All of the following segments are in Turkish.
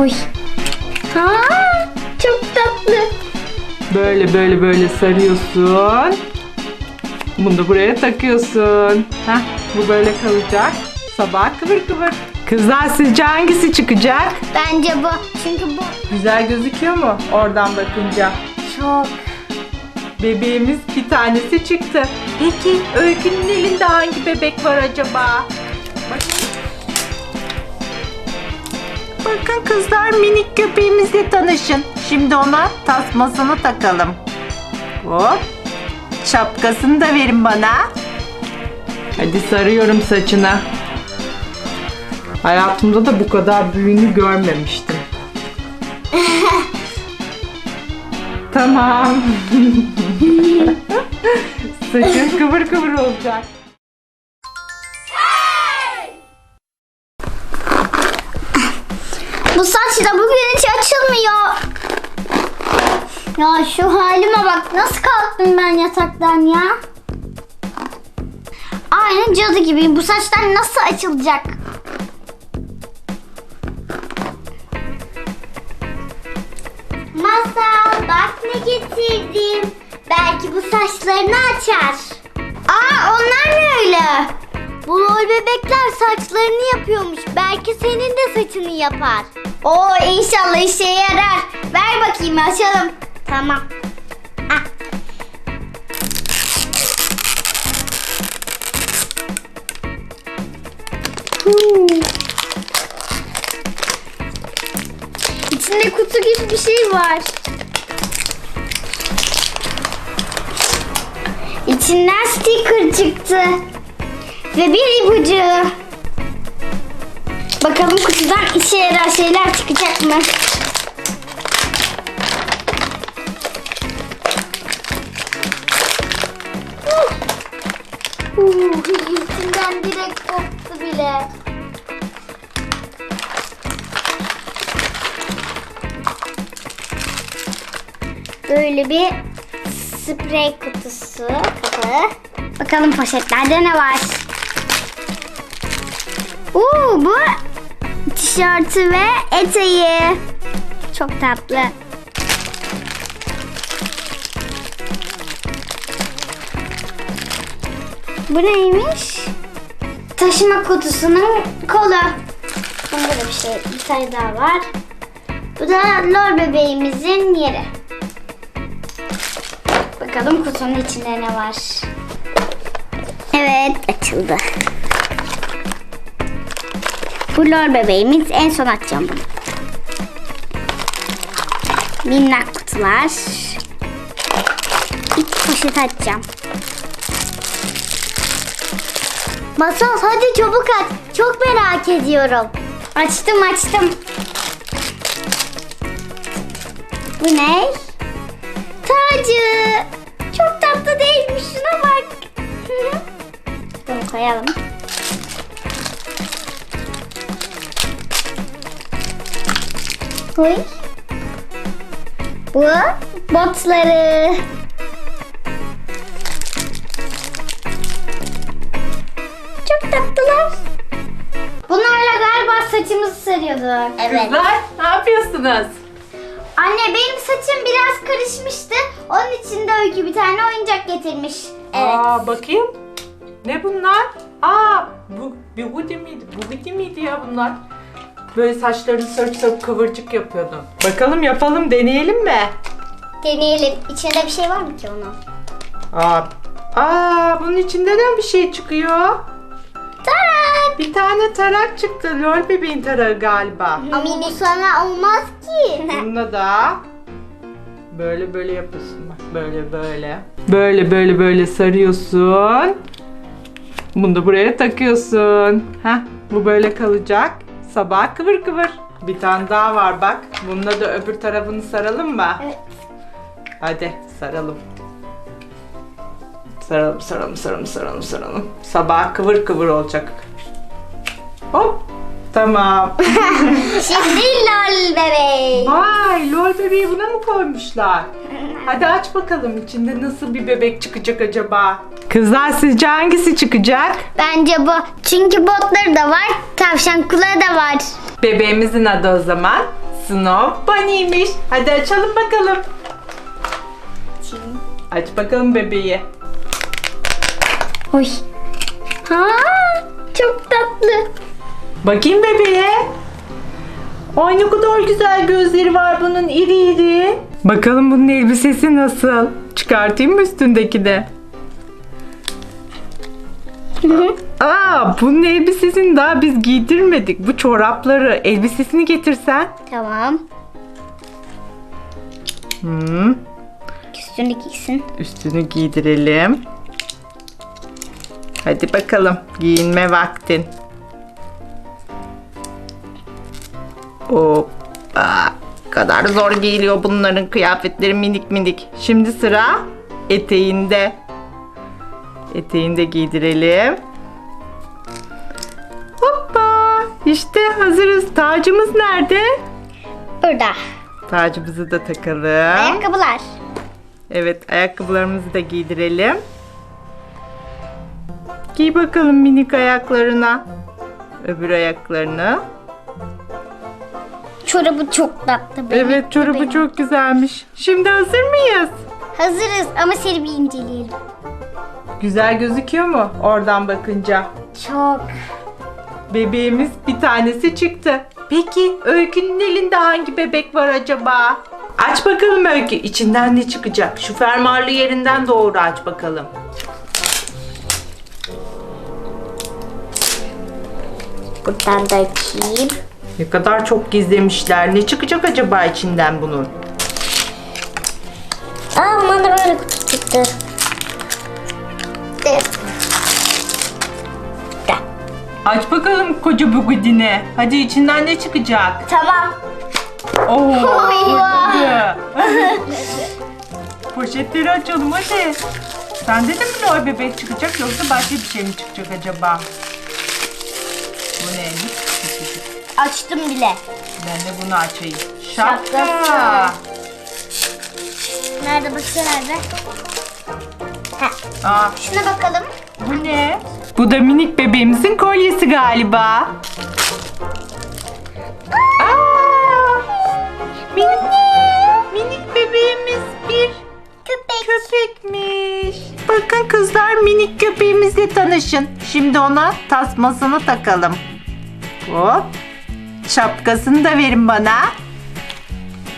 Oy. Aa, çok tatlı. Böyle böyle böyle sarıyorsun. Bunu da buraya takıyorsun. Heh, bu böyle kalacak. Sabah kıvır kıvır. Kızlar sizce hangisi çıkacak? Bence bu. Çünkü bu Güzel gözüküyor mu oradan bakınca? çok. Bebeğimiz bir tanesi çıktı. Peki Öykü'nün elinde hangi bebek var acaba? Bakın kızlar minik köpeğimizle tanışın. Şimdi ona tasmasını takalım. Hop. Şapkasını da verin bana. Hadi sarıyorum saçına. Hayatımda da bu kadar büyüğünü görmemiştim. tamam. Saçın kıvır kıvır olacak. Bu saç da bugün hiç açılmıyor. Ya şu halime bak nasıl kalktım ben yataktan ya. Aynı cadı gibi bu saçlar nasıl açılacak? Masal bak ne getirdim. Belki bu saçlarını açar. Aa onlar ne öyle? Bu lol bebekler saçlarını yapıyormuş. Belki senin de saçını yapar. Oo inşallah işe yarar. Ver bakayım açalım. Tamam. Ah. İçinde kutu gibi bir şey var. İçinden sticker çıktı. Ve bir ipucu. Bakalım kutudan işe yarar şeyler çıkacak mı? İçinden direkt koptu bile. Böyle bir sprey kutusu kapağı. Bakalım poşetlerde ne var? Oo, bu tişörtü ve eteği. Çok tatlı. Bu neymiş? Taşıma kutusunun kolu. Bunda da bir şey, bir tane daha var. Bu da lor bebeğimizin yeri. Bakalım kutunun içinde ne var. Evet, açıldı. Bu lor bebeğimiz en son açacağım bunu. Minnak kutular. Bir poşet açacağım. Masal hadi çabuk aç. Çok merak ediyorum. Açtım açtım. Bu ne? Tacı. Çok tatlı değilmiş. Şuna bak. Bunu koyalım. Koy. Bu botları. Çok tatlılar. Bunlarla galiba saçımızı sarıyorduk. Evet. Kızlar ne yapıyorsunuz? Anne benim saçım biraz karışmıştı. Onun için de Öykü bir tane oyuncak getirmiş. Evet. Aa bakayım. Ne bunlar? Aa bu Bugudi miydi? Bugudi miydi ya bunlar? Böyle saçlarını sarıp sarıp kıvırcık yapıyordun. Bakalım yapalım deneyelim mi? Deneyelim. İçinde bir şey var mı ki onun? Aa, aa bunun içinde de bir şey çıkıyor. Tarak. Bir tane tarak çıktı. Lol bebeğin tarağı galiba. Ama bu sana olmaz ki. Bunda da böyle böyle yapıyorsun bak. Böyle böyle. Böyle böyle böyle sarıyorsun. Bunu da buraya takıyorsun. Heh, bu böyle kalacak. Sabah kıvır kıvır. Bir tane daha var bak. Bununla da öbür tarafını saralım mı? Evet. Hadi saralım. Saralım, saralım, saralım, saralım, saralım. Sabah kıvır kıvır olacak. Hop. Tamam. Şimdi lol bebek. Vay lol bebeği buna mı koymuşlar? Hadi aç bakalım içinde nasıl bir bebek çıkacak acaba? Kızlar sizce hangisi çıkacak? Bence bu. Çünkü botları da var. Tavşan kulağı da var. Bebeğimizin adı o zaman Snow Bunny'miş. Hadi açalım bakalım. Aç bakalım bebeği. Oy. Ha, çok tatlı. Bakayım bebeğe. Ay ne kadar güzel gözleri var bunun iri iri. Bakalım bunun elbisesi nasıl? Çıkartayım mı üstündeki de? Aa, bunun elbisesini daha biz giydirmedik. Bu çorapları, elbisesini getirsen. tamam. Hmm, Üstünü giysin. üstünü giydirelim. Hadi bakalım, giyinme vaktin. Hoppa. Kadar zor giyiliyor bunların kıyafetleri minik minik. Şimdi sıra eteğinde. Eteğini de giydirelim. Hoppa. İşte hazırız. Tacımız nerede? Burada. Tacımızı da takalım. Ayakkabılar. Evet, ayakkabılarımızı da giydirelim. Giy bakalım minik ayaklarına. Öbür ayaklarını. Çorabı çok tatlı. benim Evet, çorabı bebeğim. çok güzelmiş. Şimdi hazır mıyız? Hazırız ama seni bir inceleyelim. Güzel gözüküyor mu oradan bakınca? Çok. Bebeğimiz bir tanesi çıktı. Peki Öykü'nün elinde hangi bebek var acaba? Aç bakalım Öykü. İçinden ne çıkacak? Şu fermuarlı yerinden doğru aç bakalım. Buradan da açayım. Ne kadar çok gizlemişler. Ne çıkacak acaba içinden bunun? Aa böyle kutu çıktı. Aç bakalım koca bugudine. Hadi içinden ne çıkacak? Tamam. Oo, fırladı. Poşetleri açalım hadi. Sen dedin mi o bebek çıkacak yoksa başka bir şey mi çıkacak acaba? Açtım bile. Ben de bunu açayım. Şapka. Şapkası. Nerede bakıyor nerede? Ha, Aa, şuna bakalım. bu ne? Bu da minik bebeğimizin kolyesi galiba. Aa, minik, minik bebeğimiz bir Köpek. köpekmiş. Bakın kızlar minik köpeğimizle tanışın. Şimdi ona tasmasını takalım. Hop. Şapkasını da verin bana.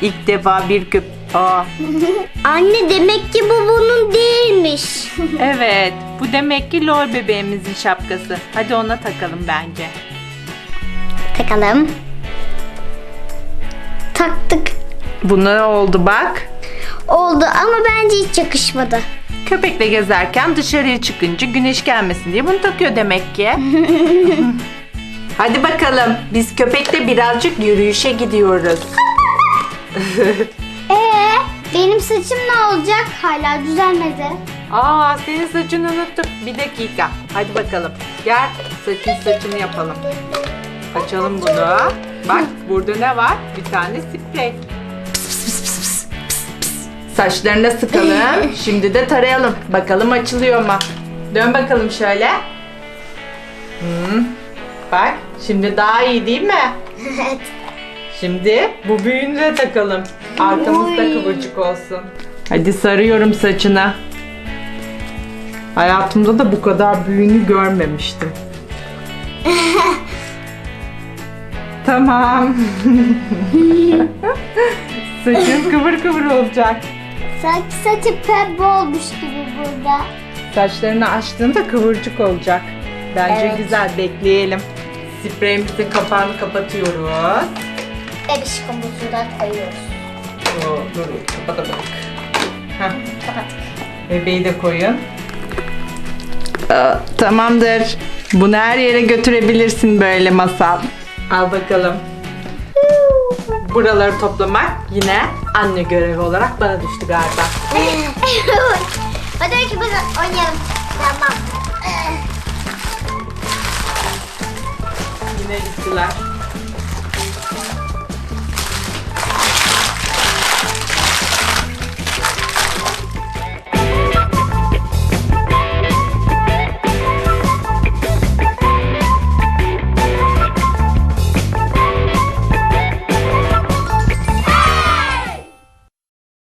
İlk defa bir köp... Aa, Anne demek ki bu bunun değilmiş. evet. Bu demek ki lor bebeğimizin şapkası. Hadi ona takalım bence. Takalım. Taktık. Buna ne oldu bak. Oldu ama bence hiç yakışmadı. Köpekle gezerken dışarıya çıkınca güneş gelmesin diye bunu takıyor demek ki. Hadi bakalım. Biz köpekle birazcık yürüyüşe gidiyoruz. Ee, benim saçım ne olacak? Hala düzelmedi. Aa senin saçını unuttuk. Bir dakika. Hadi bakalım. Gel saçın saçını yapalım. Açalım bunu. Bak burada ne var? Bir tane sprey. Saçlarına sıkalım. Şimdi de tarayalım. Bakalım açılıyor mu? Dön bakalım şöyle. Hmm. Bak şimdi daha iyi değil mi? Evet. Şimdi bu büyüğünü takalım. Arkamızda Oy. kıvırcık olsun. Hadi sarıyorum saçına. Hayatımda da bu kadar büyüğünü görmemiştim. tamam. Saçın kıvır kıvır olacak. Sanki saçı pembe olmuş gibi burada. Saçlarını açtığında kıvırcık olacak. Bence Evet. güzel bekleyelim. Spreyimizin kapağını kapatıyoruz. Bebişkumuzu da koyuyoruz. Oo, dur kapatalım. Heh. Kapattık. Bebeği de koyun. tamamdır. Bunu her yere götürebilirsin böyle masal. Al bakalım. Buraları toplamak yine anne görevi olarak bana düştü galiba. Hadi belki biz oynayalım. Tamam. Yine gittiler.